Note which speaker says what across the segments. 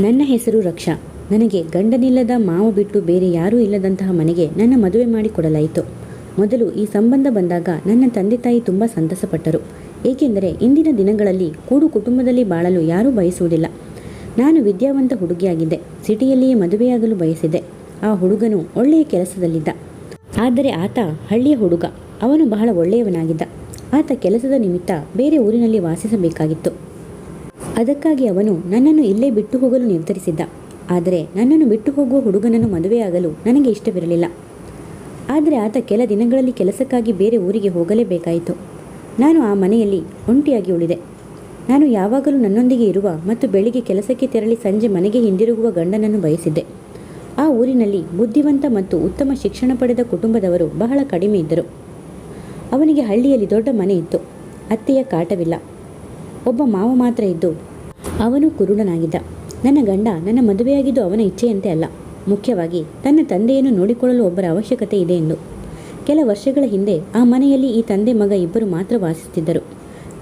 Speaker 1: ನನ್ನ ಹೆಸರು ರಕ್ಷಾ. ನನಗೆ ಗಂಡನಿಲ್ಲದ ಮಾವು ಬಿಟ್ಟು ಬೇರೆ ಯಾರೂ ಇಲ್ಲದಂತಹ ಮನೆಗೆ ನನ್ನ ಮದುವೆ ಮಾಡಿಕೊಡಲಾಯಿತು. ಮೊದಲು ಈ ಸಂಬಂಧ ಬಂದಾಗ ನನ್ನ ತಂದೆ ತಾಯಿ ತುಂಬ ಸಂತಸಪಟ್ಟರು. ಏಕೆಂದರೆ ಇಂದಿನ ದಿನಗಳಲ್ಲಿ ಕೂಡು ಕುಟುಂಬದಲ್ಲಿ ಬಾಳಲು ಯಾರೂ ಬಯಸುವುದಿಲ್ಲ. ನಾನು ವಿದ್ಯಾವಂತ ಹುಡುಗಿಯಾಗಿದ್ದೆ. ಸಿಟಿಯಲ್ಲಿಯೇ ಮದುವೆಯಾಗಲು ಬಯಸಿದ್ದೆ. ಆ ಹುಡುಗನು ಒಳ್ಳೆಯ ಕೆಲಸದಲ್ಲಿದ್ದ. ಆದರೆ ಆತ ಹಳ್ಳಿಯ ಹುಡುಗ. ಅವನು ಬಹಳ ಒಳ್ಳೆಯವನಾಗಿದ್ದ. ಆತ ಕೆಲಸದ ನಿಮಿತ್ತ ಬೇರೆ ಊರಿನಲ್ಲಿ ವಾಸಿಸಬೇಕಾಗಿತ್ತು. ಅದಕ್ಕಾಗಿ ಅವನು ನನ್ನನ್ನು ಇಲ್ಲೇ ಬಿಟ್ಟು ಹೋಗಲು ನಿರ್ಧರಿಸಿದ್ದ. ಆದರೆ ನನ್ನನ್ನು ಬಿಟ್ಟು ಹೋಗುವ ಹುಡುಗನನ್ನು ಮದುವೆಯಾಗಲು ನನಗೆ ಇಷ್ಟವಿರಲಿಲ್ಲ. ಆದರೆ ಆತ ಕೆಲ ದಿನಗಳಲ್ಲಿ ಕೆಲಸಕ್ಕಾಗಿ ಬೇರೆ ಊರಿಗೆ ಹೋಗಲೇಬೇಕಾಯಿತು. ನಾನು ಆ ಮನೆಯಲ್ಲಿ ಒಂಟಿಯಾಗಿ ಉಳಿದೆ. ನಾನು ಯಾವಾಗಲೂ ನನ್ನೊಂದಿಗೆ ಇರುವ ಮತ್ತು ಬೆಳಿಗ್ಗೆ ಕೆಲಸಕ್ಕೆ ತೆರಳಿ ಸಂಜೆ ಮನೆಗೆ ಹಿಂದಿರುಗುವ ಗಂಡನನ್ನು ಬಯಸಿದ್ದೆ. ಆ ಊರಿನಲ್ಲಿ ಬುದ್ಧಿವಂತ ಮತ್ತು ಉತ್ತಮ ಶಿಕ್ಷಣ ಪಡೆದ ಕುಟುಂಬದವರು ಬಹಳ ಕಡಿಮೆ ಇದ್ದರು. ಅವನಿಗೆ ಹಳ್ಳಿಯಲ್ಲಿ ದೊಡ್ಡ ಮನೆ ಇತ್ತು. ಅತ್ತೆಯ ಕಾಟವಿಲ್ಲ. ಒಬ್ಬ ಮಾವ ಮಾತ್ರ ಇದ್ದು ಅವನು ಕುರುಡನಾಗಿದ್ದ. ನನ್ನ ಗಂಡ ನನ್ನ ಮದುವೆಯಾಗಿದ್ದು ಅವನ ಇಚ್ಛೆಯಂತೆ ಅಲ್ಲ. ಮುಖ್ಯವಾಗಿ ತನ್ನ ತಂದೆಯನ್ನು ನೋಡಿಕೊಳ್ಳಲು ಒಬ್ಬರ ಅವಶ್ಯಕತೆ ಇದೆ ಎಂದು. ಕೆಲ ವರ್ಷಗಳ ಹಿಂದೆ ಆ ಮನೆಯಲ್ಲಿ ಈ ತಂದೆ ಮಗ ಇಬ್ಬರು ಮಾತ್ರ ವಾಸಿಸುತ್ತಿದ್ದರು.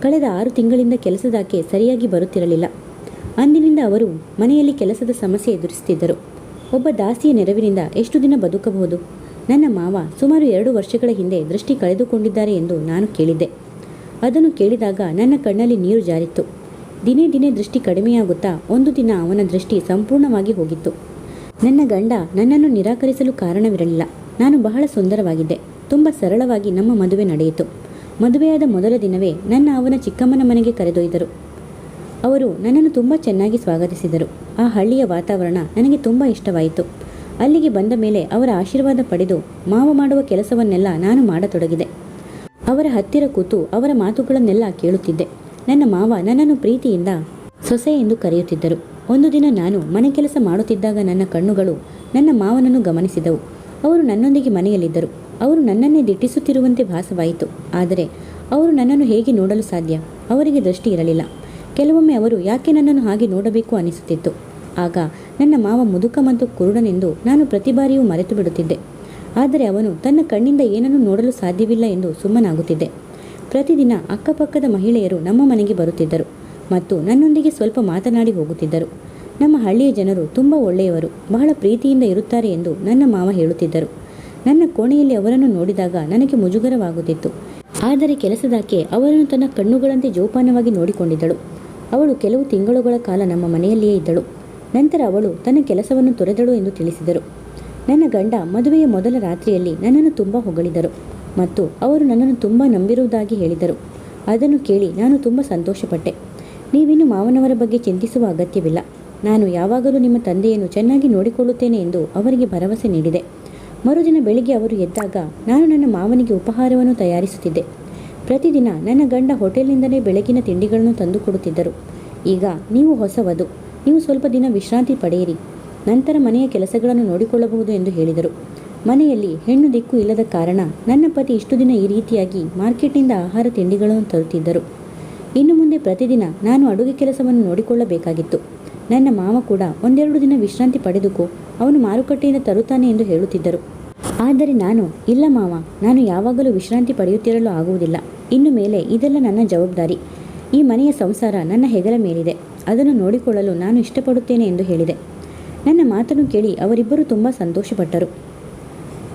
Speaker 1: ಕಳೆದ ಆರು ತಿಂಗಳಿಂದ ಕೆಲಸದಾಕೆ ಸರಿಯಾಗಿ ಬರುತ್ತಿರಲಿಲ್ಲ. ಅಂದಿನಿಂದ ಅವರು ಮನೆಯಲ್ಲಿ ಕೆಲಸದ ಸಮಸ್ಯೆ ಎದುರಿಸುತ್ತಿದ್ದರು. ಒಬ್ಬ ದಾಸಿಯ ನೆರವಿನಿಂದ ಎಷ್ಟು ದಿನ ಬದುಕಬಹುದು? ನನ್ನ ಮಾವ ಸುಮಾರು ಎರಡು ವರ್ಷಗಳ ಹಿಂದೆ ದೃಷ್ಟಿ ಕಳೆದುಕೊಂಡಿದ್ದಾರೆ ಎಂದು ನಾನು ಕೇಳಿದ್ದೆ. ಅದನ್ನು ಕೇಳಿದಾಗ ನನ್ನ ಕಣ್ಣಲ್ಲಿ ನೀರು ಜಾರಿತ್ತು. ದಿನೇ ದಿನೇ ದೃಷ್ಟಿ ಕಡಿಮೆಯಾಗುತ್ತಾ ಒಂದು ದಿನ ಅವನ ದೃಷ್ಟಿ ಸಂಪೂರ್ಣವಾಗಿ ಹೋಗಿತ್ತು. ನನ್ನ ಗಂಡ ನನ್ನನ್ನು ನಿರಾಕರಿಸಲು ಕಾರಣವಿರಲಿಲ್ಲ. ನಾನು ಬಹಳ ಸುಂದರವಾಗಿದ್ದೆ ತುಂಬ ಸರಳವಾಗಿ ನಮ್ಮ ಮದುವೆ ನಡೆಯಿತು. ಮದುವೆಯಾದ ಮೊದಲ ದಿನವೇ ನನ್ನ ಅವನ ಚಿಕ್ಕಮ್ಮನ ಮನೆಗೆ ಕರೆದೊಯ್ದರು. ಅವರು ನನ್ನನ್ನು ತುಂಬ ಚೆನ್ನಾಗಿ ಸ್ವಾಗತಿಸಿದರು. ಆ ಹಳ್ಳಿಯ ವಾತಾವರಣ ನನಗೆ ತುಂಬ ಇಷ್ಟವಾಯಿತು. ಅಲ್ಲಿಗೆ ಬಂದ ಮೇಲೆ ಅವರ ಆಶೀರ್ವಾದ ಪಡೆದು ಮಾವು ಮಾಡುವ ಕೆಲಸವನ್ನೆಲ್ಲ ನಾನು ಮಾಡತೊಡಗಿದೆ. ಅವರ ಹತ್ತಿರ ಕೂತು ಅವರ ಮಾತುಗಳನ್ನೆಲ್ಲ ಕೇಳುತ್ತಿದ್ದೆ. ನನ್ನ ಮಾವ ನನ್ನನ್ನು ಪ್ರೀತಿಯಿಂದ ಸೊಸೆ ಎಂದು ಕರೆಯುತ್ತಿದ್ದರು. ಒಂದು ದಿನ ನಾನು ಮನೆ ಕೆಲಸ ಮಾಡುತ್ತಿದ್ದಾಗ ನನ್ನ ಕಣ್ಣುಗಳು ನನ್ನ ಮಾವನನ್ನು ಗಮನಿಸಿದವು. ಅವರು ನನ್ನೊಂದಿಗೆ ಮನೆಯಲ್ಲಿದ್ದರು. ಅವರು ನನ್ನನ್ನೇ ದಿಟ್ಟಿಸುತ್ತಿರುವಂತೆ ಭಾಸವಾಯಿತು. ಆದರೆ ಅವರು ನನ್ನನ್ನು ಹೇಗೆ ನೋಡಲು ಸಾಧ್ಯ? ಅವರಿಗೆ ದೃಷ್ಟಿ ಇರಲಿಲ್ಲ. ಕೆಲವೊಮ್ಮೆ ಅವರು ಯಾಕೆ ನನ್ನನ್ನು ಹಾಗೆ ನೋಡಬೇಕು ಅನಿಸುತ್ತಿತ್ತು. ಆಗ ನನ್ನ ಮಾವ ಮುದುಕ ಮತ್ತು ಕುರುಡನೆಂದು ನಾನು ಪ್ರತಿ ಬಾರಿಯೂ ಮರೆತು ಬಿಡುತ್ತಿದ್ದೆ ಆದರೆ ಅವನು ತನ್ನ ಕಣ್ಣಿಂದ ಏನನ್ನೂ ನೋಡಲು ಸಾಧ್ಯವಿಲ್ಲ ಎಂದು ಸುಮ್ಮನಾಗುತ್ತಿದ್ದೆ. ಪ್ರತಿದಿನ ಅಕ್ಕಪಕ್ಕದ ಮಹಿಳೆಯರು ನಮ್ಮ ಮನೆಗೆ ಬರುತ್ತಿದ್ದರು ಮತ್ತು ನನ್ನೊಂದಿಗೆ ಸ್ವಲ್ಪ ಮಾತನಾಡಿ ಹೋಗುತ್ತಿದ್ದರು. ನಮ್ಮ ಹಳ್ಳಿಯ ಜನರು ತುಂಬ ಒಳ್ಳೆಯವರು, ಬಹಳ ಪ್ರೀತಿಯಿಂದ ಇರುತ್ತಾರೆ ಎಂದು ನನ್ನ ಮಾವ ಹೇಳುತ್ತಿದ್ದರು. ನನ್ನ ಕೋಣೆಯಲ್ಲಿ ಅವರನ್ನು ನೋಡಿದಾಗ ನನಗೆ ಮುಜುಗರವಾಗುತ್ತಿತ್ತು. ಆದರೆ ಕೆಲಸದಾಕೆ ಅವರನ್ನು ತನ್ನ ಕಣ್ಣುಗಳಂತೆ ಜೋಪಾನವಾಗಿ ನೋಡಿಕೊಂಡಿದ್ದಳು. ಅವಳು ಕೆಲವು ತಿಂಗಳುಗಳ ಕಾಲ ನಮ್ಮ ಮನೆಯಲ್ಲಿಯೇ ಇದ್ದಳು. ನಂತರ ಅವಳು ತನ್ನ ಕೆಲಸವನ್ನು ತೊರೆದಳು ಎಂದು ತಿಳಿಸಿದರು. ನನ್ನ ಗಂಡ ಮದುವೆಯ ಮೊದಲ ರಾತ್ರಿಯಲ್ಲಿ ನನ್ನನ್ನು ತುಂಬ ಹೊಗಳಿದರು ಮತ್ತು ಅವರು ನನ್ನನ್ನು ತುಂಬ ನಂಬಿರುವುದಾಗಿ ಹೇಳಿದರು. ಅದನ್ನು ಕೇಳಿ ನಾನು ತುಂಬ ಸಂತೋಷಪಟ್ಟೆ. ನೀವಿನ್ನು ಮಾವನವರ ಬಗ್ಗೆ ಚಿಂತಿಸುವ ಅಗತ್ಯವಿಲ್ಲ. ನಾನು ಯಾವಾಗಲೂ ನಿಮ್ಮ ತಂದೆಯನ್ನು ಚೆನ್ನಾಗಿ ನೋಡಿಕೊಳ್ಳುತ್ತೇನೆ ಎಂದು ಅವರಿಗೆ ಭರವಸೆ ನೀಡಿದೆ. ಮರುದಿನ ಬೆಳಿಗ್ಗೆ ಅವರು ಎದ್ದಾಗ ನಾನು ನನ್ನ ಮಾವನಿಗೆ ಉಪಹಾರವನ್ನು ತಯಾರಿಸುತ್ತಿದ್ದೆ. ಪ್ರತಿದಿನ ನನ್ನ ಗಂಡ ಹೋಟೆಲ್ನಿಂದಲೇ ಬೆಳಗಿನ ತಿಂಡಿಗಳನ್ನು ತಂದುಕೊಡುತ್ತಿದ್ದರು. ಈಗ ನೀವು ಹೊಸವದು. ನೀವು ಸ್ವಲ್ಪ ದಿನ ವಿಶ್ರಾಂತಿ ಪಡೆಯಿರಿ. ನಂತರ ಮನೆಯ ಕೆಲಸಗಳನ್ನು ನೋಡಿಕೊಳ್ಳಬಹುದು ಎಂದು ಹೇಳಿದರು. ಮನೆಯಲ್ಲಿ ಹೆಣ್ಣು ದಿಕ್ಕು ಇಲ್ಲದ ಕಾರಣ ನನ್ನ ಪತಿ ಇಷ್ಟು ದಿನ ಈ ರೀತಿಯಾಗಿ ಮಾರ್ಕೆಟ್ನಿಂದ ಆಹಾರ ತಿಂಡಿಗಳನ್ನು ತರುತ್ತಿದ್ದರು. ಇನ್ನು ಮುಂದೆ ಪ್ರತಿದಿನ ನಾನು ಅಡುಗೆ ಕೆಲಸವನ್ನು ನೋಡಿಕೊಳ್ಳಬೇಕಾಗಿತ್ತು. ನನ್ನ ಮಾವ ಕೂಡ ಒಂದೆರಡು ದಿನ ವಿಶ್ರಾಂತಿ ಪಡೆದುಕೋ ಅವನು ಮಾರುಕಟ್ಟೆಯಿಂದ ತರುತ್ತಾನೆ ಎಂದು ಹೇಳುತ್ತಿದ್ದರು. ಆದರೆ ನಾನು, ಇಲ್ಲ ಮಾವ, ನಾನು ಯಾವಾಗಲೂ ವಿಶ್ರಾಂತಿ ಪಡೆಯುತ್ತಿರಲು ಆಗುವುದಿಲ್ಲ. ಇನ್ನು ಮೇಲೆ ಇದೆಲ್ಲ ನನ್ನ ಜವಾಬ್ದಾರಿ. ಈ ಮನೆಯ ಸಂಸಾರ ನನ್ನ ಹೆಗಲ ಮೇಲಿದೆ. ಅದನ್ನು ನೋಡಿಕೊಳ್ಳಲು ನಾನು ಇಷ್ಟಪಡುತ್ತೇನೆ ಎಂದು ಹೇಳಿದೆ. ನನ್ನ ಮಾತನ್ನು ಕೇಳಿ ಅವರಿಬ್ಬರು ತುಂಬ ಸಂತೋಷಪಟ್ಟರು.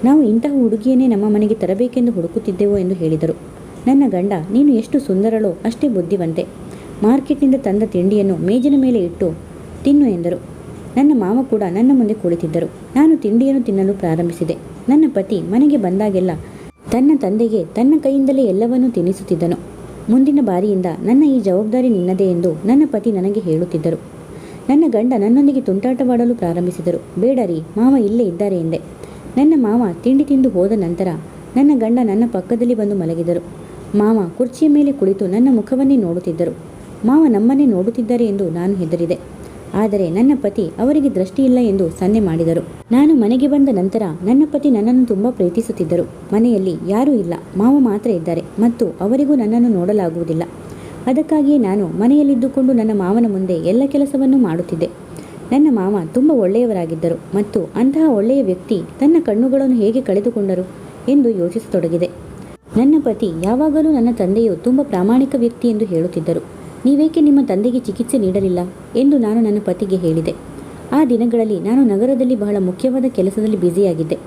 Speaker 1: ನಾವು ಇಂತಹ ಹುಡುಗಿಯನ್ನೇ ನಮ್ಮ ಮನೆಗೆ ತರಬೇಕೆಂದು ಹುಡುಕುತ್ತಿದ್ದೆವು ಎಂದು ಹೇಳಿದರು. ನನ್ನ ಗಂಡ, ನೀನು ಎಷ್ಟು ಸುಂದರಳೋ ಅಷ್ಟೇ ಬುದ್ಧಿವಂತೆ. ಮಾರ್ಕೆಟ್ನಿಂದ ತಂದ ತಿಂಡಿಯನ್ನು ಮೇಜಿನ ಮೇಲೆ ಇಟ್ಟು ತಿನ್ನು ಎಂದರು. ನನ್ನ ಮಾವ ಕೂಡ ನನ್ನ ಮುಂದೆ ಕುಳಿತಿದ್ದರು. ನಾನು ತಿಂಡಿಯನ್ನು ತಿನ್ನಲು ಪ್ರಾರಂಭಿಸಿದೆ. ನನ್ನ ಪತಿ ಮನೆಗೆ ಬಂದಾಗೆಲ್ಲ ತನ್ನ ತಂದೆಗೆ ತನ್ನ ಕೈಯಿಂದಲೇ ಎಲ್ಲವನ್ನೂ ತಿನ್ನಿಸುತ್ತಿದ್ದನು ಮುಂದಿನ ಬಾರಿಯಿಂದ ನನ್ನ ಈ ಜವಾಬ್ದಾರಿ ನಿನ್ನದೇ ಎಂದು ನನ್ನ ಪತಿ ನನಗೆ ಹೇಳುತ್ತಿದ್ದರು. ನನ್ನ ಗಂಡ ನನ್ನೊಂದಿಗೆ ತುಂಟಾಟವಾಡಲು ಪ್ರಾರಂಭಿಸಿದರು. ಬೇಡರಿ ಮಾವ ಇಲ್ಲೇ ಇದ್ದಾರೆ ಎಂದೆ. ನನ್ನ ಮಾವ ತಿಂಡಿ ತಿಂದು ಹೋದ ನಂತರ ನನ್ನ ಗಂಡ ನನ್ನ ಪಕ್ಕದಲ್ಲಿ ಬಂದು ಮಲಗಿದರು. ಮಾವ ಕುರ್ಚಿಯ ಮೇಲೆ ಕುಳಿತು ನನ್ನ ಮುಖವನ್ನೇ ನೋಡುತ್ತಿದ್ದರು. ಮಾವ ನಮ್ಮನ್ನೇ ನೋಡುತ್ತಿದ್ದಾರೆ ಎಂದು ನಾನು ಹೆದರಿದೆ. ಆದರೆ ನನ್ನ ಪತಿ ಅವರಿಗೆ ದೃಷ್ಟಿಯಿಲ್ಲ ಎಂದು ಸನ್ನೆ ಮಾಡಿದರು. ನಾನು ಮನೆಗೆ ಬಂದ ನಂತರ ನನ್ನ ಪತಿ ನನ್ನನ್ನು ತುಂಬ ಪ್ರೀತಿಸುತ್ತಿದ್ದರು. ಮನೆಯಲ್ಲಿ ಯಾರೂ ಇಲ್ಲ, ಮಾವ ಮಾತ್ರ ಇದ್ದಾರೆ ಮತ್ತು ಅವರಿಗೂ ನನ್ನನ್ನು ನೋಡಲಾಗುವುದಿಲ್ಲ. ಅದಕ್ಕಾಗಿಯೇ ನಾನು ಮನೆಯಲ್ಲಿದ್ದುಕೊಂಡು ನನ್ನ ಮಾವನ ಮುಂದೆ ಎಲ್ಲ ಕೆಲಸವನ್ನು ಮಾಡುತ್ತಿದ್ದೆ. ನನ್ನ ಮಾವ ತುಂಬ ಒಳ್ಳೆಯವರಾಗಿದ್ದರು ಮತ್ತು ಅಂತಹ ಒಳ್ಳೆಯ ವ್ಯಕ್ತಿ ತನ್ನ ಕಣ್ಣುಗಳನ್ನು ಹೇಗೆ ಕಳೆದುಕೊಂಡರು ಎಂದು ಯೋಚಿಸತೊಡಗಿದೆ. ನನ್ನ ಪತಿ ಯಾವಾಗಲೂ ನನ್ನ ತಂದೆಯು ತುಂಬ ಪ್ರಾಮಾಣಿಕ ವ್ಯಕ್ತಿ ಎಂದು ಹೇಳುತ್ತಿದ್ದರು. ನೀವೇಕೆ ನಿಮ್ಮ ತಂದೆಗೆ ಚಿಕಿತ್ಸೆ ನೀಡಲಿಲ್ಲ ಎಂದು ನಾನು ನನ್ನ ಪತಿಗೆ ಹೇಳಿದೆ. ಆ ದಿನಗಳಲ್ಲಿ ನಾನು ನಗರದಲ್ಲಿ ಬಹಳ ಮುಖ್ಯವಾದ ಕೆಲಸದಲ್ಲಿ ಬ್ಯುಸಿಯಾಗಿದ್ದೆ.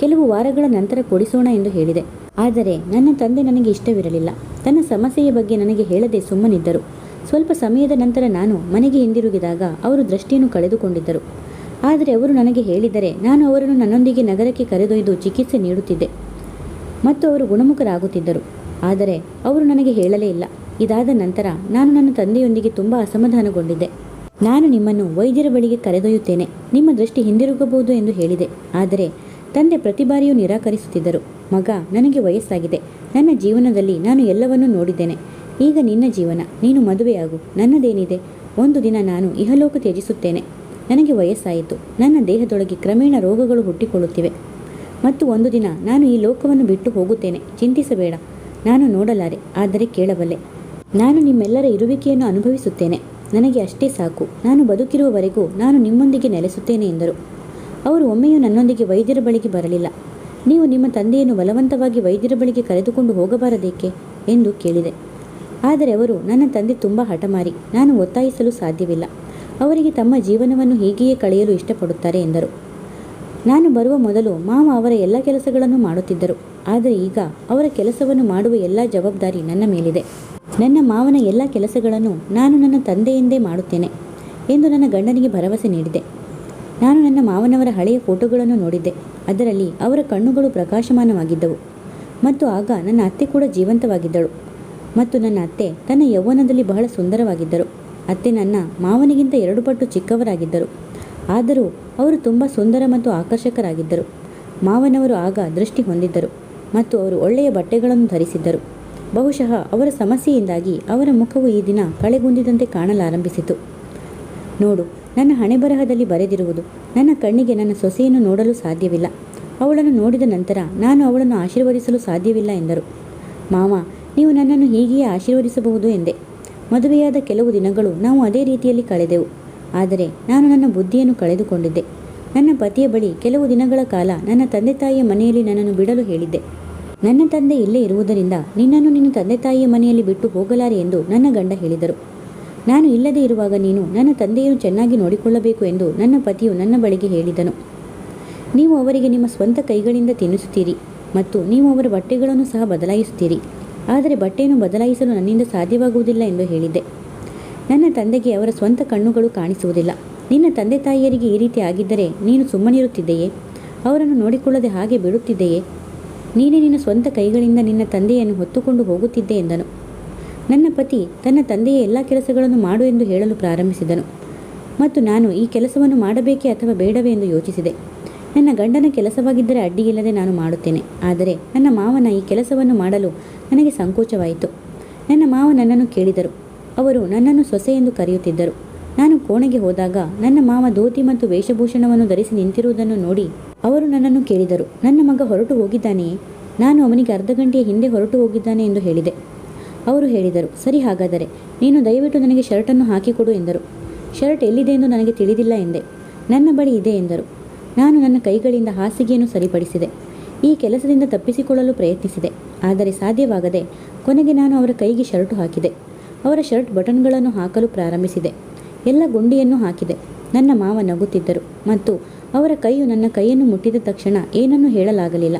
Speaker 1: ಕೆಲವು ವಾರಗಳ ನಂತರ ಕೊಡಿಸೋಣ ಎಂದು ಹೇಳಿದೆ. ಆದರೆ ನನ್ನ ತಂದೆ ನನಗೆ ಇಷ್ಟವಿರಲಿಲ್ಲ. ತನ್ನ ಸಮಸ್ಯೆಯ ಬಗ್ಗೆ ನನಗೆ ಹೇಳದೆ ಸುಮ್ಮನಿದ್ದರು. ಸ್ವಲ್ಪ ಸಮಯದ ನಂತರ ನಾನು ಮನೆಗೆ ಹಿಂದಿರುಗಿದಾಗ ಅವರು ದೃಷ್ಟಿಯನ್ನು ಕಳೆದುಕೊಂಡಿದ್ದರು. ಆದರೆ ಅವರು ನನಗೆ ಹೇಳಿದರೆ, ನಾನು ಅವರನ್ನು ನನ್ನೊಂದಿಗೆ ನಗರಕ್ಕೆ ಕರೆದೊಯ್ದು ಚಿಕಿತ್ಸೆ ನೀಡುತ್ತಿದ್ದೆ. ಮತ್ತು ಅವರು ಗುಣಮುಖರಾಗುತ್ತಿದ್ದರು. ಆದರೆ ಅವರು ನನಗೆ ಹೇಳಲೇ ಇಲ್ಲ. ಇದಾದ ನಂತರ ನಾನು ನನ್ನ ತಂದೆಯೊಂದಿಗೆ ತುಂಬ ಅಸಮಾಧಾನಗೊಂಡಿದ್ದೆ. ನಾನು ನಿಮ್ಮನ್ನು ವೈದ್ಯರ ಬಳಿಗೆ ಕರೆದೊಯ್ಯುತ್ತೇನೆ. ನಿಮ್ಮ ದೃಷ್ಟಿ ಹಿಂದಿರುಗಬಹುದು ಎಂದು ಹೇಳಿದೆ. ಆದರೆ ತಂದೆ ಪ್ರತಿ ಬಾರಿಯೂ ನಿರಾಕರಿಸುತ್ತಿದ್ದರು. ಮಗ, ನನಗೆ ವಯಸ್ಸಾಗಿದೆ. ನನ್ನ ಜೀವನದಲ್ಲಿ ನಾನು ಎಲ್ಲವನ್ನೂ ನೋಡಿದ್ದೇನೆ. ಈಗ ನಿನ್ನ ಜೀವನ, ನೀನು ಮದುವೆಯಾಗು, ನನ್ನದೇನಿದೆ? ಒಂದು ದಿನ ನಾನು ಇಹಲೋಕ ತ್ಯಜಿಸುತ್ತೇನೆ. ನನಗೆ ವಯಸ್ಸಾಯಿತು. ನನ್ನ ದೇಹದೊಳಗೆ ಕ್ರಮೇಣ ರೋಗಗಳು ಹುಟ್ಟಿಕೊಳ್ಳುತ್ತಿವೆ. ಮತ್ತು ಒಂದು ದಿನ ನಾನು ಈ ಲೋಕವನ್ನು ಬಿಟ್ಟು ಹೋಗುತ್ತೇನೆ. ಚಿಂತಿಸಬೇಡ. ನಾನು ನೋಡಲಾರೆ, ಆದರೆ ಕೇಳಬಲ್ಲೆ. ನಾನು ನಿಮ್ಮೆಲ್ಲರ ಇರುವಿಕೆಯನ್ನು ಅನುಭವಿಸುತ್ತೇನೆ. ನನಗೆ ಅಷ್ಟೇ ಸಾಕು. ನಾನು ಬದುಕಿರುವವರೆಗೂ ನಾನು ನಿಮ್ಮೊಂದಿಗೆ ನೆಲೆಸುತ್ತೇನೆ ಎಂದರು. ಅವರು ಒಮ್ಮೆಯೂ ನನ್ನೊಂದಿಗೆ ವೈದ್ಯರ ಬಳಿಗೆ ಬರಲಿಲ್ಲ. ನೀವು ನಿಮ್ಮ ತಂದೆಯನ್ನು ಬಲವಂತವಾಗಿ ವೈದ್ಯರ ಬಳಿಗೆ ಕರೆದುಕೊಂಡು ಹೋಗಬಾರದೇಕೆ? ಎಂದು ಕೇಳಿದೆ. ಆದರೆ ಅವರು, ನನ್ನ ತಂದೆ ತುಂಬ ಹಠಮಾರಿ, ನಾನು ಒತ್ತಾಯಿಸಲು ಸಾಧ್ಯವಿಲ್ಲ. ಅವರಿಗೆ ತಮ್ಮ ಜೀವನವನ್ನು ಹೀಗೆಯೇ ಕಳೆಯಲು ಇಷ್ಟಪಡುತ್ತಾರೆ ಎಂದರು. ನಾನು ಬರುವ ಮೊದಲು ಮಾವ ಅವರ ಎಲ್ಲ ಕೆಲಸಗಳನ್ನು ಮಾಡುತ್ತಿದ್ದರು. ಆದರೆ ಈಗ ಅವರ ಕೆಲಸವನ್ನು ಮಾಡುವ ಎಲ್ಲ ಜವಾಬ್ದಾರಿ ನನ್ನ ಮೇಲಿದೆ. ನನ್ನ ಮಾವನ ಎಲ್ಲ ಕೆಲಸಗಳನ್ನು ನಾನು ನನ್ನ ತಂದೆಯಿಂದೇ ಮಾಡುತ್ತೇನೆ ಎಂದು ನನ್ನ ಗಂಡನಿಗೆ ಭರವಸೆ ನೀಡಿದೆ. ನಾನು ನನ್ನ ಮಾವನವರ ಹಳೆಯ ಫೋಟೋಗಳನ್ನು ನೋಡಿದ್ದೆ. ಅದರಲ್ಲಿ ಅವರ ಕಣ್ಣುಗಳು ಪ್ರಕಾಶಮಾನವಾಗಿದ್ದವು. ಮತ್ತು ಆಗ ನನ್ನ ಅತ್ತೆ ಕೂಡ ಜೀವಂತವಾಗಿದ್ದಳು. ಮತ್ತು ನನ್ನ ಅತ್ತೆ ತನ್ನ ಯೌವನದಲ್ಲಿ ಬಹಳ ಸುಂದರವಾಗಿದ್ದರು. ಅತ್ತೆ ನನ್ನ ಮಾವನಿಗಿಂತ ಎರಡು ಪಟ್ಟು ಚಿಕ್ಕವರಾಗಿದ್ದರು. ಆದರೂ ಅವರು ತುಂಬ ಸುಂದರ ಮತ್ತು ಆಕರ್ಷಕರಾಗಿದ್ದರು. ಮಾವನವರು ಆಗ ದೃಷ್ಟಿ ಹೊಂದಿದ್ದರು ಮತ್ತು ಅವರು ಒಳ್ಳೆಯ ಬಟ್ಟೆಗಳನ್ನು ಧರಿಸಿದ್ದರು. ಬಹುಶಃ ಅವರ ಸಮಸ್ಯೆಯಿಂದಾಗಿ ಅವರ ಮುಖವು ಈ ದಿನ ಕಳೆಗುಂದಿದಂತೆ ಕಾಣಲಾರಂಭಿಸಿತು. ನೋಡು ನನ್ನ ಹಣೆಬರಹದಲ್ಲಿ ಬರೆದಿರುವುದು, ನನ್ನ ಕಣ್ಣಿಗೆ ನನ್ನ ಸೊಸೆಯನ್ನು ನೋಡಲು ಸಾಧ್ಯವಿಲ್ಲ. ಅವಳನ್ನು ನೋಡಿದ ನಂತರ ನಾನು ಅವಳನ್ನು ಆಶೀರ್ವದಿಸಲು ಸಾಧ್ಯವಿಲ್ಲ ಎಂದರು. ಮಾವ, ನೀವು ನನ್ನನ್ನು ಹೀಗೆಯೇ ಆಶೀರ್ವದಿಸಬಹುದು ಎಂದೆ. ಮದುವೆಯಾದ ಕೆಲವು ದಿನಗಳು ನಾವು ಅದೇ ರೀತಿಯಲ್ಲಿ ಕಳೆದೆವು. ಆದರೆ ನಾನು ನನ್ನ ಬುದ್ಧಿಯನ್ನು ಕಳೆದುಕೊಂಡಿದ್ದೆ. ನನ್ನ ಪತಿಯ ಬಳಿ ಕೆಲವು ದಿನಗಳ ಕಾಲ ನನ್ನ ತಂದೆ ತಾಯಿಯ ಮನೆಯಲ್ಲಿ ನನ್ನನ್ನು ಬಿಡಲು ಹೇಳಿದ್ದೆ. ನನ್ನ ತಂದೆ ಇಲ್ಲೇ ಇರುವುದರಿಂದ ನಿನ್ನನ್ನು ನಿನ್ನ ತಂದೆ ತಾಯಿಯ ಮನೆಯಲ್ಲಿ ಬಿಟ್ಟು ಹೋಗಲಾರೆ ಎಂದು ನನ್ನ ಗಂಡ ಹೇಳಿದರು. ನಾನು ಇಲ್ಲದೆ ಇರುವಾಗ ನೀನು ನನ್ನ ತಂದೆಯನ್ನು ಚೆನ್ನಾಗಿ ನೋಡಿಕೊಳ್ಳಬೇಕು ಎಂದು ನನ್ನ ಪತಿಯು ನನ್ನ ಬಳಿಗೆ ಹೇಳಿದನು. ನೀವು ಅವರಿಗೆ ನಿಮ್ಮ ಸ್ವಂತ ಕೈಗಳಿಂದ ತಿನ್ನಿಸುತ್ತೀರಿ ಮತ್ತು ನೀವು ಅವರ ಬಟ್ಟೆಗಳನ್ನು ಸಹ ಬದಲಾಯಿಸುತ್ತೀರಿ. ಆದರೆ ಬಟ್ಟೆಯನ್ನು ಬದಲಾಯಿಸಲು ನನ್ನಿಂದ ಸಾಧ್ಯವಾಗುವುದಿಲ್ಲ ಎಂದು ಹೇಳಿದ್ದೆ. ನನ್ನ ತಂದೆಗೆ ಅವರ ಸ್ವಂತ ಕಣ್ಣುಗಳು ಕಾಣಿಸುವುದಿಲ್ಲ. ನಿನ್ನ ತಂದೆ ತಾಯಿಯರಿಗೆ ಈ ರೀತಿ ಆಗಿದ್ದರೆ ನೀನು ಸುಮ್ಮನಿರುತ್ತಿದ್ದೆಯೇ? ಅವರನ್ನು ನೋಡಿಕೊಳ್ಳದೆ ಹಾಗೆ ಬಿಡುತ್ತಿದ್ದೆಯೇ ನೀನೇ ನಿನ್ನ ಸ್ವಂತ ಕೈಗಳಿಂದ ನಿನ್ನ ತಂದೆಯನ್ನು ಹೊತ್ತುಕೊಂಡು ಹೋಗುತ್ತಿದ್ದೆ ಎಂದನು. ನನ್ನ ಪತಿ ತನ್ನ ತಂದೆಯ ಎಲ್ಲ ಕೆಲಸಗಳನ್ನು ಮಾಡು ಎಂದು ಹೇಳಲು ಪ್ರಾರಂಭಿಸಿದನು. ಮತ್ತು ನಾನು ಈ ಕೆಲಸವನ್ನು ಮಾಡಬೇಕೇ ಅಥವಾ ಬೇಡವೇ ಎಂದು ಯೋಚಿಸಿದೆ. ನನ್ನ ಗಂಡನ ಕೆಲಸವಾಗಿದ್ದರೆ ಅಡ್ಡಿಯಿಲ್ಲದೆ ನಾನು ಮಾಡುತ್ತೇನೆ. ಆದರೆ ನನ್ನ ಮಾವನ ಈ ಕೆಲಸವನ್ನು ಮಾಡಲು ನನಗೆ ಸಂಕೋಚವಾಯಿತು. ನನ್ನ ಮಾವ ನನ್ನನ್ನು ಕೇಳಿದರು. ಅವರು ನನ್ನನ್ನು ಸೊಸೆ ಎಂದು ಕರೆಯುತ್ತಿದ್ದರು. ನಾನು ಕೋಣೆಗೆ ಹೋದಾಗ ನನ್ನ ಮಾವ ಧೋತಿ ಮತ್ತು ವೇಷಭೂಷಣವನ್ನು ಧರಿಸಿ ನಿಂತಿರುವುದನ್ನು ನೋಡಿ ಅವರು ನನ್ನನ್ನು ಕೇಳಿದರು. ನನ್ನ ಮಗ ಹೊರಟು ಹೋಗಿದ್ದಾನೆಯೇ? ನಾನು ಅವನಿಗೆ ಅರ್ಧ ಗಂಟೆಯ ಹಿಂದೆ ಹೊರಟು ಹೋಗಿದ್ದಾನೆ ಎಂದು ಹೇಳಿದೆ. ಅವರು ಹೇಳಿದರು, ಸರಿ ಹಾಗಾದರೆ, ನೀನು ದಯವಿಟ್ಟು ನನಗೆ ಶರ್ಟನ್ನು ಹಾಕಿಕೊಡು ಎಂದರು. ಶರ್ಟ್ ಎಲ್ಲಿದೆ ಎಂದು ನನಗೆ ತಿಳಿದಿಲ್ಲ ಎಂದೆ. ನನ್ನ ಬಳಿ ಇದೆ ಎಂದರು. ನಾನು ನನ್ನ ಕೈಗಳಿಂದ ಹಾಸಿಗೆಯನ್ನು ಸರಿಪಡಿಸಿದೆ. ಈ ಕೆಲಸದಿಂದ ತಪ್ಪಿಸಿಕೊಳ್ಳಲು ಪ್ರಯತ್ನಿಸಿದೆ. ಆದರೆ ಸಾಧ್ಯವಾಗದೆ ಕೊನೆಗೆ ನಾನು ಅವರ ಕೈಗೆ ಶರ್ಟು ಹಾಕಿದೆ. ಅವರ ಶರ್ಟ್ ಬಟನ್ಗಳನ್ನು ಹಾಕಲು ಪ್ರಾರಂಭಿಸಿದೆ. ಎಲ್ಲ ಗುಂಡಿಯನ್ನು ಹಾಕಿದೆ. ನನ್ನ ಮಾವ ನಗುತ್ತಿದ್ದರು ಮತ್ತು ಅವರ ಕೈಯು ನನ್ನ ಕೈಯನ್ನು ಮುಟ್ಟಿದ ತಕ್ಷಣ ಏನನ್ನೂ ಹೇಳಲಾಗಲಿಲ್ಲ.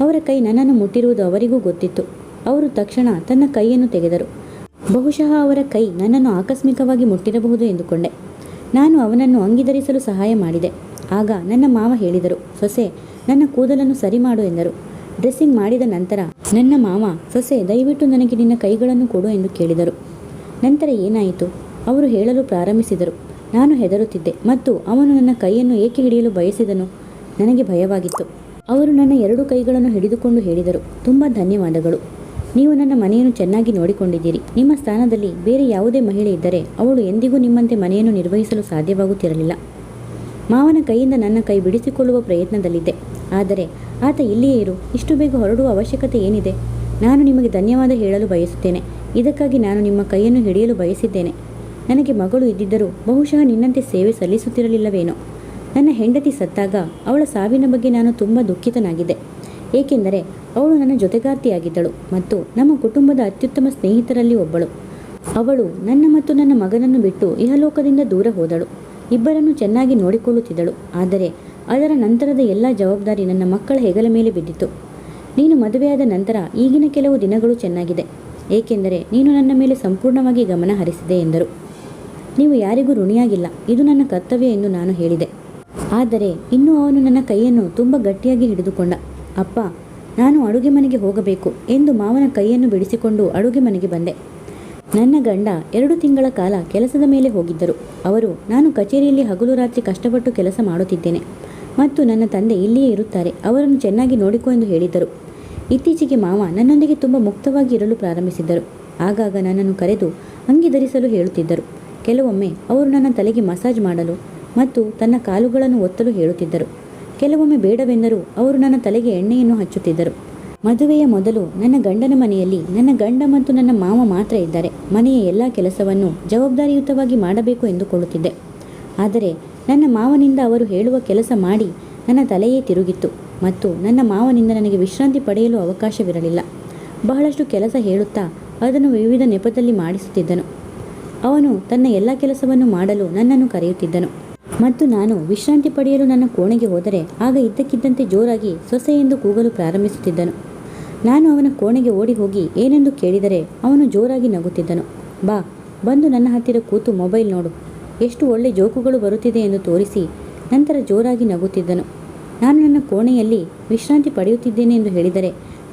Speaker 1: ಅವರ ಕೈ ನನ್ನನ್ನು ಮುಟ್ಟಿರುವುದು ಅವರಿಗೂ ಗೊತ್ತಿತ್ತು. ಅವರು ತಕ್ಷಣ ತನ್ನ ಕೈಯನ್ನು ತೆಗೆದರು. ಬಹುಶಃ ಅವರ ಕೈ ನನ್ನನ್ನು ಆಕಸ್ಮಿಕವಾಗಿ ಮುಟ್ಟಿರಬಹುದು ಎಂದುಕೊಂಡೆ. ನಾನು ಅವನನ್ನು ಅಂಗಿಧರಿಸಲು ಸಹಾಯ ಮಾಡಿದೆ. ಆಗ ನನ್ನ ಮಾವ ಹೇಳಿದರು, ಸೊಸೆ, ನನ್ನ ಕೂದಲನ್ನು ಸರಿ ಮಾಡು ಎಂದರು. ಡ್ರೆಸ್ಸಿಂಗ್ ಮಾಡಿದ ನಂತರ ನನ್ನ ಮಾವ, ಸೊಸೆ, ದಯವಿಟ್ಟು ನನಗೆ ನಿನ್ನ ಕೈಗಳನ್ನು ಕೊಡು ಎಂದು ಕೇಳಿದರು. ನಂತರ ಏನಾಯಿತು? ಅವರು ಹೇಳಲು ಪ್ರಾರಂಭಿಸಿದರು. ನಾನು ಹೆದರುತ್ತಿದ್ದೆ ಮತ್ತು ಅವನು ನನ್ನ ಕೈಯನ್ನು ಏಕೆ ಹಿಡಿಯಲು ಬಯಸಿದನು? ನನಗೆ ಭಯವಾಗಿತ್ತು. ಅವರು ನನ್ನ ಎರಡು ಕೈಗಳನ್ನು ಹಿಡಿದುಕೊಂಡು ಹೇಳಿದರು. ತುಂಬ ಧನ್ಯವಾದಗಳು. ನೀವು ನನ್ನ ಮನೆಯನ್ನು ಚೆನ್ನಾಗಿ ನೋಡಿಕೊಂಡಿದ್ದೀರಿ. ನಿಮ್ಮ ಸ್ಥಾನದಲ್ಲಿ ಬೇರೆ ಯಾವುದೇ ಮಹಿಳೆ ಇದ್ದರೆ ಅವಳು ಎಂದಿಗೂ ನಿಮ್ಮಂತೆ ಮನೆಯನ್ನು ನಿರ್ವಹಿಸಲು ಸಾಧ್ಯವಾಗುತ್ತಿರಲಿಲ್ಲ. ಮಾವನ ಕೈಯಿಂದ ನನ್ನ ಕೈ ಬಿಡಿಸಿಕೊಳ್ಳುವ ಪ್ರಯತ್ನದಲ್ಲಿದ್ದೆ. ಆದರೆ ಆತ ಇಲ್ಲಿಯೇ ಇರು, ಇಷ್ಟು ಬೇಗ ಹೊರಡುವ ಅವಶ್ಯಕತೆ ಏನಿದೆ? ನಾನು ನಿಮಗೆ ಧನ್ಯವಾದ ಹೇಳಲು ಬಯಸುತ್ತೇನೆ. ಇದಕ್ಕಾಗಿ ನಾನು ನಿಮ್ಮ ಕೈಯನ್ನು ಹಿಡಿಯಲು ಬಯಸಿದ್ದೇನೆ. ನನಗೆ ಮಗಳು ಇದ್ದಿದ್ದರೂ ಬಹುಶಃ ನಿನ್ನಂತೆ ಸೇವೆ ಸಲ್ಲಿಸುತ್ತಿರಲಿಲ್ಲವೇನೋ? ನನ್ನ ಹೆಂಡತಿ ಸತ್ತಾಗ ಅವಳ ಸಾವಿನ ಬಗ್ಗೆ ನಾನು ತುಂಬ ದುಃಖಿತನಾಗಿದ್ದೆ. ಏಕೆಂದರೆ ಅವಳು ನನ್ನ ಜೊತೆಗಾರ್ತಿಯಾಗಿದ್ದಳು ಮತ್ತು ನಮ್ಮ ಕುಟುಂಬದ ಅತ್ಯುತ್ತಮ ಸ್ನೇಹಿತರಲ್ಲಿ ಒಬ್ಬಳು. ಅವಳು ನನ್ನ ಮತ್ತು ನನ್ನ ಮಗನನ್ನು ಬಿಟ್ಟು ಇಹಲೋಕದಿಂದ ದೂರ ಹೋದಳು. ಇಬ್ಬರನ್ನು ಚೆನ್ನಾಗಿ ನೋಡಿಕೊಳ್ಳುತ್ತಿದ್ದಳು. ಆದರೆ ಅದರ ನಂತರದ ಎಲ್ಲ ಜವಾಬ್ದಾರಿ ನನ್ನ ಮಕ್ಕಳ ಹೆಗಲ ಮೇಲೆ ಬಿದ್ದಿತು ನೀನು ಮದುವೆಯಾದ ನಂತರ ಈಗಿನ ಕೆಲವು ದಿನಗಳು ಚೆನ್ನಾಗಿದೆ. ಏಕೆಂದರೆ ನೀನು ನನ್ನ ಮೇಲೆ ಸಂಪೂರ್ಣವಾಗಿ ಗಮನ ಹರಿಸಿದೆ ಎಂದರು. ನೀವು ಯಾರಿಗೂ ಋಣಿಯಾಗಿಲ್ಲ. ಇದು ನನ್ನ ಕರ್ತವ್ಯ ಎಂದು ನಾನು ಹೇಳಿದೆ. ಆದರೆ ಇನ್ನೂ ಅವನು ನನ್ನ ಕೈಯನ್ನು ತುಂಬ ಗಟ್ಟಿಯಾಗಿ ಹಿಡಿದುಕೊಂಡ. ಅಪ್ಪ ನಾನು ಅಡುಗೆ ಮನೆಗೆ ಹೋಗಬೇಕು ಎಂದು ಮಾವನ ಕೈಯನ್ನು ಬಿಡಿಸಿಕೊಂಡು ಅಡುಗೆ ಮನೆಗೆ ಬಂದೆ. ನನ್ನ ಗಂಡ ಎರಡು ತಿಂಗಳ ಕಾಲ ಕೆಲಸದ ಮೇಲೆ ಹೋಗಿದ್ದರು. ಅವರು, ನಾನು ಕಚೇರಿಯಲ್ಲಿ ಹಗಲು ರಾತ್ರಿ ಕಷ್ಟಪಟ್ಟು ಕೆಲಸ ಮಾಡುತ್ತಿದ್ದೇನೆ ಮತ್ತು ನನ್ನ ತಂದೆ ಇಲ್ಲಿಯೇ ಇರುತ್ತಾರೆ, ಅವರನ್ನು ಚೆನ್ನಾಗಿ ನೋಡಿಕೊ ಎಂದು ಹೇಳಿದ್ದರು. ಇತ್ತೀಚೆಗೆ ಮಾವ ನನ್ನೊಂದಿಗೆ ತುಂಬ ಮುಕ್ತವಾಗಿ ಇರಲು ಪ್ರಾರಂಭಿಸಿದ್ದರು. ಆಗಾಗ ನನ್ನನ್ನು ಕರೆದು ಅಂಗಿ ಧರಿಸಲು ಹೇಳುತ್ತಿದ್ದರು. ಕೆಲವೊಮ್ಮೆ ಅವರು ನನ್ನ ತಲೆಗೆ ಮಸಾಜ್ ಮಾಡಲು ಮತ್ತು ತನ್ನ ಕಾಲುಗಳನ್ನು ಒತ್ತಲು ಹೇಳುತ್ತಿದ್ದರು. ಕೆಲವೊಮ್ಮೆ ಬೇಡವೆಂದರೂ ಅವರು ನನ್ನ ತಲೆಗೆ ಎಣ್ಣೆಯನ್ನು ಹಚ್ಚುತ್ತಿದ್ದರು. ಮದುವೆಯ ಮೊದಲು ನನ್ನ ಗಂಡನ ಮನೆಯಲ್ಲಿ ನನ್ನ ಗಂಡ ಮತ್ತು ನನ್ನ ಮಾವ ಮಾತ್ರ ಇದ್ದಾರೆ. ಮನೆಯ ಎಲ್ಲ ಕೆಲಸವನ್ನು ಜವಾಬ್ದಾರಿಯುತವಾಗಿ ಮಾಡಬೇಕು ಎಂದುಕೊಳ್ಳುತ್ತಿದ್ದೆ. ಆದರೆ ನನ್ನ ಮಾವನಿಂದ ಅವರು ಹೇಳುವ ಕೆಲಸ ಮಾಡಿ ನನ್ನ ತಲೆಯೇ ತಿರುಗಿತ್ತು ಮತ್ತು ನನ್ನ ಮಾವನಿಂದ ನನಗೆ ವಿಶ್ರಾಂತಿ ಪಡೆಯಲು ಅವಕಾಶವಿರಲಿಲ್ಲ. ಬಹಳಷ್ಟು ಕೆಲಸ ಹೇಳುತ್ತಾ ಅದನ್ನು ವಿವಿಧ ನೆಪದಲ್ಲಿ ಮಾಡಿಸುತ್ತಿದ್ದನು. ಅವನು ತನ್ನ ಎಲ್ಲ ಕೆಲಸವನ್ನು ಮಾಡಲು ನನ್ನನ್ನು ಕರೆಯುತ್ತಿದ್ದನು. ಮತ್ತು ನಾನು ವಿಶ್ರಾಂತಿ ಪಡೆಯಲು ನನ್ನ ಕೋಣೆಗೆ ಹೋದರೆ ಆಗ ಇದ್ದಕ್ಕಿದ್ದಂತೆ ಜೋರಾಗಿ ಸೊಸೆ ಎಂದು ಕೂಗಲು ಪ್ರಾರಂಭಿಸುತ್ತಿದ್ದನು. ನಾನು ಅವನ ಕೋಣೆಗೆ ಓಡಿ ಹೋಗಿ ಏನೆಂದು ಕೇಳಿದರೆ ಅವನು ಜೋರಾಗಿ ನಗುತ್ತಿದ್ದನು. ಬಾ, ಬಂದು ನನ್ನ ಹತ್ತಿರ ಕೂತು ಮೊಬೈಲ್ ನೋಡು. ಎಷ್ಟು ಒಳ್ಳೆ ಜೋಕುಗಳು ಬರುತ್ತಿದೆ ಎಂದು ತೋರಿಸಿ ನಂತರ ಜೋರಾಗಿ ನಗುತ್ತಿದ್ದನು. ನಾನು ನನ್ನ ಕೋಣೆಯಲ್ಲಿ ವಿಶ್ರಾಂತಿ ಪಡೆಯುತ್ತಿದ್ದೇನೆ ಎಂದು ಹೇಳಿದರೆ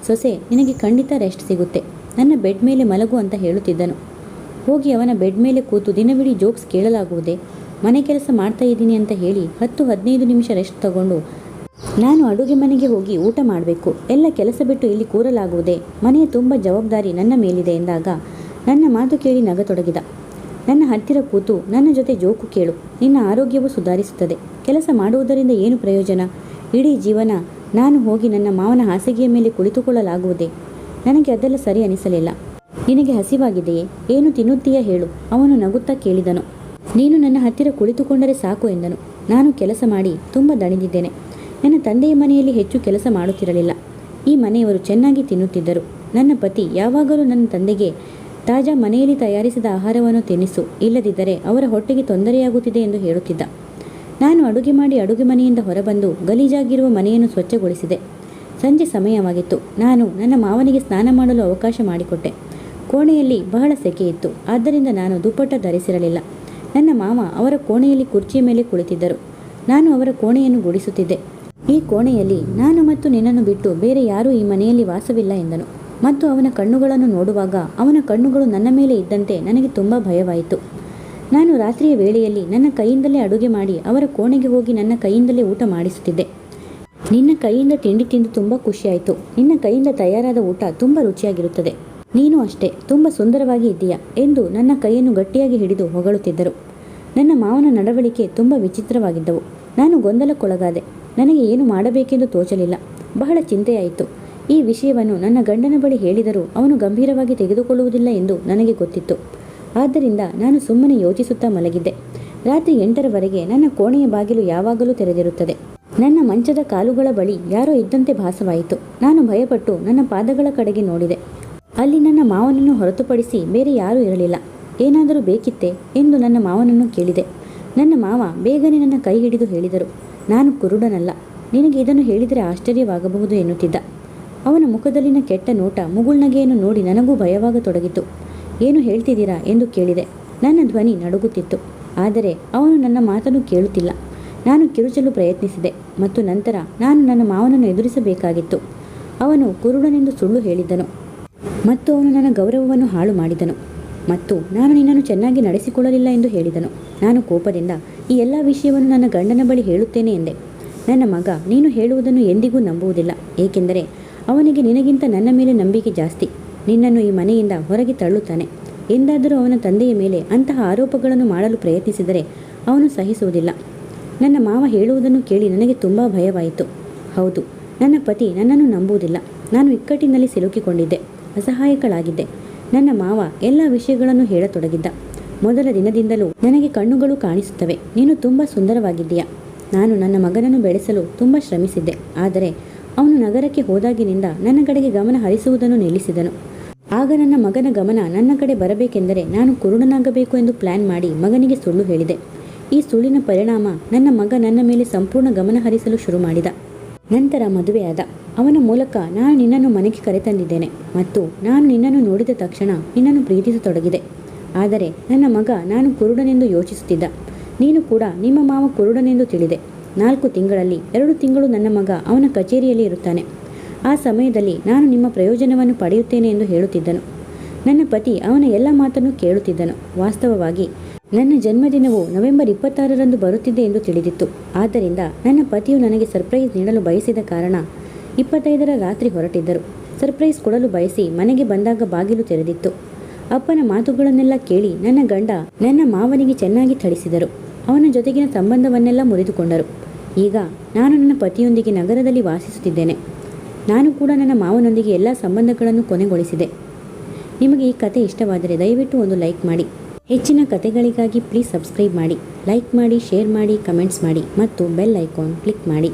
Speaker 1: ಸೊಸೆ, ನಿನಗೆ ಖಂಡಿತ ರೆಸ್ಟ್ ಸಿಗುತ್ತೆ. ನನ್ನ ಬೆಡ್ ಮೇಲೆ ಮಲಗು ಅಂತ ಹೇಳುತ್ತಿದ್ದನು. ಹೋಗಿ ಅವನ ಬೆಡ್ ಮೇಲೆ ಕೂತು ದಿನವಿಡೀ ಜೋಕ್ಸ್ ಕೇಳಲಾಗುವುದೇ? ಮನೆ ಕೆಲಸ ಮಾಡ್ತಾ ಇದ್ದೀನಿ ಅಂತ ಹೇಳಿ ಹತ್ತು ಹದಿನೈದು ನಿಮಿಷ ರೆಸ್ಟ್ ತಗೊಂಡು ನಾನು ಅಡುಗೆ ಮನೆಗೆ ಹೋಗಿ ಊಟ ಮಾಡಬೇಕು. ಎಲ್ಲ ಕೆಲಸ ಬಿಟ್ಟು ಇಲ್ಲಿ ಕೂರಲಾಗುವುದೇ? ಮನೆಯ ತುಂಬ ಜವಾಬ್ದಾರಿ ನನ್ನ ಮೇಲಿದೆ ಎಂದಾಗ ನನ್ನ ಮಾತು ಕೇಳಿ ನಗತೊಡಗಿದ. ನನ್ನ ಹತ್ತಿರ ಕೂತು ನನ್ನ ಜೊತೆ ಜೋಕು ಕೇಳು. ನಿನ್ನ ಆರೋಗ್ಯವು ಸುಧಾರಿಸುತ್ತದೆ. ಕೆಲಸ ಮಾಡುವುದರಿಂದ ಏನು ಪ್ರಯೋಜನ? ಇಡೀ ಜೀವನ ನಾನು ಹೋಗಿ ನನ್ನ ಮಾವನ ಹಾಸಿಗೆಯ ಮೇಲೆ ಕುಳಿತುಕೊಳ್ಳಲಾಗುವುದೇ? ನನಗೆ ಅದೆಲ್ಲ ಸರಿ ಅನಿಸಲಿಲ್ಲ. ನಿನಗೆ ಹಸಿವಾಗಿದೆಯೇ? ಏನು ತಿನ್ನುತ್ತೀಯ ಹೇಳು. ಅವನು ನಗುತ್ತಾ ಕೇಳಿದನು. ನೀನು ನನ್ನ ಹತ್ತಿರ ಕುಳಿತುಕೊಂಡರೆ ಸಾಕು ಎಂದನು. ನಾನು ಕೆಲಸ ಮಾಡಿ ತುಂಬ ದಣಿದಿದ್ದೇನೆ. ನನ್ನ ತಂದೆಯ ಮನೆಯಲ್ಲಿ ಹೆಚ್ಚು ಕೆಲಸ ಮಾಡುತ್ತಿರಲಿಲ್ಲ. ಈ ಮನೆಯವರು ಚೆನ್ನಾಗಿ ತಿನ್ನುತ್ತಿದ್ದರು. ನನ್ನ ಪತಿ ಯಾವಾಗಲೂ ನನ್ನ ತಂದೆಗೆ ತಾಜಾ ಮನೆಯಲ್ಲಿ ತಯಾರಿಸಿದ ಆಹಾರವನ್ನು ತಿನ್ನಿಸು, ಇಲ್ಲದಿದ್ದರೆ ಅವರ ಹೊಟ್ಟೆಗೆ ತೊಂದರೆಯಾಗುತ್ತಿದೆ ಎಂದು ಹೇಳುತ್ತಿದ್ದ. ನಾನು ಅಡುಗೆ ಮಾಡಿ ಅಡುಗೆ ಮನೆಯಿಂದ ಹೊರಬಂದು ಗಲೀಜಾಗಿರುವ ಮನೆಯನ್ನು ಸ್ವಚ್ಛಗೊಳಿಸಿದೆ. ಸಂಜೆ ಸಮಯವಾಗಿತ್ತು. ನಾನು ನನ್ನ ಮಾವನಿಗೆ ಸ್ನಾನ ಮಾಡಲು ಅವಕಾಶ ಮಾಡಿಕೊಟ್ಟೆ. ಕೋಣೆಯಲ್ಲಿ ಬಹಳ ಸೆಕೆ ಇತ್ತು. ಆದ್ದರಿಂದ ನಾನು ದುಪ್ಪಟ್ಟ ಧರಿಸಿರಲಿಲ್ಲ. ನನ್ನ ಮಾವ ಅವರ ಕೋಣೆಯಲ್ಲಿ ಕುರ್ಚಿಯ ಮೇಲೆ ಕುಳಿತಿದ್ದರು. ನಾನು ಅವರ ಕೋಣೆಯನ್ನು ಗುಡಿಸುತ್ತಿದ್ದೆ. ಈ ಕೋಣೆಯಲ್ಲಿ ನಾನು ಮತ್ತು ನಿನ್ನನ್ನು ಬಿಟ್ಟು ಬೇರೆ ಯಾರೂ ಈ ಮನೆಯಲ್ಲಿ ವಾಸವಿಲ್ಲ ಎಂದನು. ಮತ್ತು ಅವನ ಕಣ್ಣುಗಳನ್ನು ನೋಡುವಾಗ ಅವನ ಕಣ್ಣುಗಳು ನನ್ನ ಮೇಲೆ ಇದ್ದಂತೆ ನನಗೆ ತುಂಬ ಭಯವಾಯಿತು. ನಾನು ರಾತ್ರಿಯ ವೇಳೆಯಲ್ಲಿ ನನ್ನ ಕೈಯಿಂದಲೇ ಅಡುಗೆ ಮಾಡಿ ಅವರ ಕೋಣೆಗೆ ಹೋಗಿ ನನ್ನ ಕೈಯಿಂದಲೇ ಊಟ ಮಾಡಿಸುತ್ತಿದ್ದೆ. ನಿನ್ನ ಕೈಯಿಂದ ತಿಂಡಿ ತಿಂದು ತುಂಬ ಖುಷಿಯಾಯಿತು. ನಿನ್ನ ಕೈಯಿಂದ ತಯಾರಾದ ಊಟ ತುಂಬ ರುಚಿಯಾಗಿರುತ್ತದೆ. ನೀನು ಅಷ್ಟೇ, ತುಂಬ ಸುಂದರವಾಗಿ ಇದ್ದೀಯಾ ಎಂದು ನನ್ನ ಕೈಯನ್ನು ಗಟ್ಟಿಯಾಗಿ ಹಿಡಿದು ಹೊಗಳುತ್ತಿದ್ದರು. ನನ್ನ ಮಾವನ ನಡವಳಿಕೆ ತುಂಬ ವಿಚಿತ್ರವಾಗಿದ್ದವು. ನಾನು ಗೊಂದಲಕ್ಕೊಳಗಾದೆ. ನನಗೆ ಏನು ಮಾಡಬೇಕೆಂದು ತೋಚಲಿಲ್ಲ. ಬಹಳ ಚಿಂತೆಯಾಯಿತು. ಈ ವಿಷಯವನ್ನು ನನ್ನ ಗಂಡನ ಬಳಿ ಹೇಳಿದರೂ ಅವನು ಗಂಭೀರವಾಗಿ ತೆಗೆದುಕೊಳ್ಳುವುದಿಲ್ಲ ಎಂದು ನನಗೆ ಗೊತ್ತಿತ್ತು. ಆದ್ದರಿಂದ ನಾನು ಸುಮ್ಮನೆ ಯೋಚಿಸುತ್ತಾ ಮಲಗಿದ್ದೆ. ರಾತ್ರಿ ಎಂಟರವರೆಗೆ ನನ್ನ ಕೋಣೆಯ ಬಾಗಿಲು ಯಾವಾಗಲೂ ತೆರೆದಿರುತ್ತದೆ. ನನ್ನ ಮಂಚದ ಕಾಲುಗಳ ಬಳಿ ಯಾರೋ ಇದ್ದಂತೆ ಭಾಸವಾಯಿತು. ನಾನು ಭಯಪಟ್ಟು ನನ್ನ ಪಾದಗಳ ಕಡೆಗೆ ನೋಡಿದೆ. ಅಲ್ಲಿ ನನ್ನ ಮಾವನನ್ನು ಹೊರತುಪಡಿಸಿ ಬೇರೆ ಯಾರೂ ಇರಲಿಲ್ಲ. ಏನಾದರೂ ಬೇಕಿತ್ತೆ ಎಂದು ನನ್ನ ಮಾವನನ್ನು ಕೇಳಿದೆ. ನನ್ನ ಮಾವ ಬೇಗನೆ ನನ್ನ ಕೈ ಹಿಡಿದು ಹೇಳಿದರು, ನಾನು ಕುರುಡನಲ್ಲ, ನಿನಗೆ ಇದನ್ನು ಹೇಳಿದರೆ ಆಶ್ಚರ್ಯವಾಗಬಹುದು ಎನ್ನುತ್ತಿದ್ದ. ಅವನ ಮುಖದಲ್ಲಿನ ಕೆಟ್ಟ ನೋಟ ಮುಗುಳ್ನಗೆಯನ್ನು ನೋಡಿ ನನಗೂ ಭಯವಾಗತೊಡಗಿತು. ಏನು ಹೇಳ್ತಿದ್ದೀರಾ? ಎಂದು ಕೇಳಿದೆ. ನನ್ನ ಧ್ವನಿ ನಡುಗುತ್ತಿತ್ತು. ಆದರೆ ಅವನು ನನ್ನ ಮಾತನ್ನು ಕೇಳುತ್ತಿಲ್ಲ. ನಾನು ಕಿರುಚಲು ಪ್ರಯತ್ನಿಸಿದೆ ಮತ್ತು ನಂತರ ನಾನು ನನ್ನ ಮಾವನನ್ನು ಎದುರಿಸಬೇಕಾಗಿತ್ತು. ಅವನು ಕುರುಡನೆಂದು ಸುಳ್ಳು ಹೇಳಿದ್ದನು. ಮತ್ತು ಅವನು ನನ್ನ ಗೌರವವನ್ನು ಹಾಳು ಮಾಡಿದನು. ಮತ್ತು ನಾನು ನಿನ್ನನ್ನು ಚೆನ್ನಾಗಿ ನಡೆಸಿಕೊಳ್ಳಲಿಲ್ಲ ಎಂದು ಹೇಳಿದನು. ನಾನು ಕೋಪದಿಂದ, ಈ ಎಲ್ಲ ವಿಷಯವನ್ನು ನನ್ನ ಗಂಡನ ಬಳಿ ಹೇಳುತ್ತೇನೆ ಎಂದೆ. ನನ್ನ ಮಗ, ನೀನು ಹೇಳುವುದನ್ನು ಎಂದಿಗೂ ನಂಬುವುದಿಲ್ಲ. ಏಕೆಂದರೆ, ಅವನಿಗೆ ನಿನಗಿಂತ ನನ್ನ ಮೇಲೆ ನಂಬಿಕೆ ಜಾಸ್ತಿ. ನಿನ್ನನ್ನು ಈ ಮನೆಯಿಂದ ಹೊರಗೆ ತಳ್ಳುತ್ತಾನೆ. ಎಂದಾದರೂ ಅವನ ತಂದೆಯ ಮೇಲೆ ಅಂತಹ ಆರೋಪಗಳನ್ನು ಮಾಡಲು ಪ್ರಯತ್ನಿಸಿದರೆ ಅವನು ಸಹಿಸುವುದಿಲ್ಲ. ನನ್ನ ಮಾವ ಹೇಳುವುದನ್ನು ಕೇಳಿ ನನಗೆ ತುಂಬ ಭಯವಾಯಿತು. ಹೌದು, ನನ್ನ ಪತಿ ನನ್ನನ್ನು ನಂಬುವುದಿಲ್ಲ. ನಾನು ಇಕ್ಕಟ್ಟಿನಲ್ಲಿ ಸಿಲುಕಿಕೊಂಡಿದ್ದೆ. ಅಸಹಾಯಕಳಾಗಿದ್ದೆ. ನನ್ನ ಮಾವ ಎಲ್ಲ ವಿಷಯಗಳನ್ನು ಹೇಳತೊಡಗಿದ್ದ. ಮೊದಲ ದಿನದಿಂದಲೂ ನನಗೆ ಕಣ್ಣುಗಳು ಕಾಣಿಸುತ್ತವೆ. ನೀನು ತುಂಬ ಸುಂದರವಾಗಿದ್ದೀಯಾ? ನಾನು ನನ್ನ ಮಗನನ್ನು ಬೆಳೆಸಲು ತುಂಬ ಶ್ರಮಿಸಿದ್ದೆ. ಆದರೆ ಅವನು ನಗರಕ್ಕೆ ಹೋದಾಗಿನಿಂದ ನನ್ನ ಕಡೆಗೆ ಗಮನ ಹರಿಸುವುದನ್ನು ನಿಲ್ಲಿಸಿದನು. ಆಗ ನನ್ನ ಮಗನ ಗಮನ ನನ್ನ ಕಡೆ ಬರಬೇಕೆಂದರೆ ನಾನು ಕುರುಡನಾಗಬೇಕು ಎಂದು ಪ್ಲಾನ್ ಮಾಡಿ ಮಗನಿಗೆ ಸುಳ್ಳು ಹೇಳಿದೆ. ಈ ಸುಳ್ಳಿನ ಪರಿಣಾಮ ನನ್ನ ಮಗ ನನ್ನ ಮೇಲೆ ಸಂಪೂರ್ಣ ಗಮನ ಹರಿಸಲು ಶುರು ಮಾಡಿದ. ನಂತರ ಮದುವೆಯಾದ ಅವನ ಮೂಲಕ ನಾನು ನಿನ್ನನ್ನು ಮನೆಗೆ ಕರೆತಂದಿದ್ದೇನೆ ಮತ್ತು ನಾನು ನಿನ್ನನ್ನು ನೋಡಿದ ತಕ್ಷಣ ನಿನ್ನನ್ನು ಪ್ರೀತಿಸತೊಡಗಿದೆ. ಆದರೆ ನನ್ನ ಮಗ ನಾನು ಕುರುಡನೆಂದು ಯೋಚಿಸುತ್ತಿದ್ದ. ನೀನು ಕೂಡ ನಿಮ್ಮ ಮಾವ ಕುರುಡನೆಂದು ತಿಳಿದೆ. ನಾಲ್ಕು ತಿಂಗಳಲ್ಲಿ ಎರಡು ತಿಂಗಳು ನನ್ನ ಮಗ ಅವನ ಕಚೇರಿಯಲ್ಲಿ ಇರುತ್ತಾನೆ. ಆ ಸಮಯದಲ್ಲಿ ನಾನು ನಿಮ್ಮ ಪ್ರಯೋಜನವನ್ನು ಪಡೆಯುತ್ತೇನೆ ಎಂದು ಹೇಳುತ್ತಿದ್ದನು. ನನ್ನ ಪತಿ ಅವನ ಎಲ್ಲ ಮಾತನ್ನು ಕೇಳುತ್ತಿದ್ದನು. ವಾಸ್ತವವಾಗಿ ನನ್ನ ಜನ್ಮದಿನವು ನವೆಂಬರ್ ಇಪ್ಪತ್ತಾರರಂದು ಬರುತ್ತಿದೆ ಎಂದು ತಿಳಿದಿತ್ತು. ಆದ್ದರಿಂದ ನನ್ನ ಪತಿಯು ನನಗೆ ಸರ್ಪ್ರೈಸ್ ನೀಡಲು ಬಯಸಿದ ಕಾರಣ ಇಪ್ಪತ್ತೈದರ ರಾತ್ರಿ ಹೊರಟಿದ್ದರು. ಸರ್ಪ್ರೈಸ್ ಕೊಡಲು ಬಯಸಿ ಮನೆಗೆ ಬಂದಾಗ ಬಾಗಿಲು ತೆರೆದಿತ್ತು. ಅಪ್ಪನ ಮಾತುಗಳನ್ನೆಲ್ಲ ಕೇಳಿ ನನ್ನ ಗಂಡ ನನ್ನ ಮಾವನಿಗೆ ಚೆನ್ನಾಗಿ ಥಳಿಸಿದರು. ಅವನ ಜೊತೆಗಿನ ಸಂಬಂಧವನ್ನೆಲ್ಲ ಮುರಿದುಕೊಂಡರು. ಈಗ ನಾನು ನನ್ನ ಪತಿಯೊಂದಿಗೆ ನಗರದಲ್ಲಿ ವಾಸಿಸುತ್ತಿದ್ದೇನೆ. ನಾನು ಕೂಡ ನನ್ನ ಮಾವನೊಂದಿಗೆ ಎಲ್ಲ ಸಂಬಂಧಗಳನ್ನು ಕೊನೆಗೊಳಿಸಿದೆ. ನಿಮಗೆ ಈ ಕತೆ ಇಷ್ಟವಾದರೆ ದಯವಿಟ್ಟು ಒಂದು ಲೈಕ್ ಮಾಡಿ. ಹೆಚ್ಚಿನ ಕತೆಗಳಿಗಾಗಿ ಪ್ಲೀಸ್ ಸಬ್ಸ್ಕ್ರೈಬ್ ಮಾಡಿ ಲೈಕ್ ಮಾಡಿ ಶೇರ್ ಮಾಡಿ ಕಮೆಂಟ್ಸ್ ಮಾಡಿ, ಮತ್ತು ಬೆಲ್ ಐಕಾನ್ ಕ್ಲಿಕ್ ಮಾಡಿ.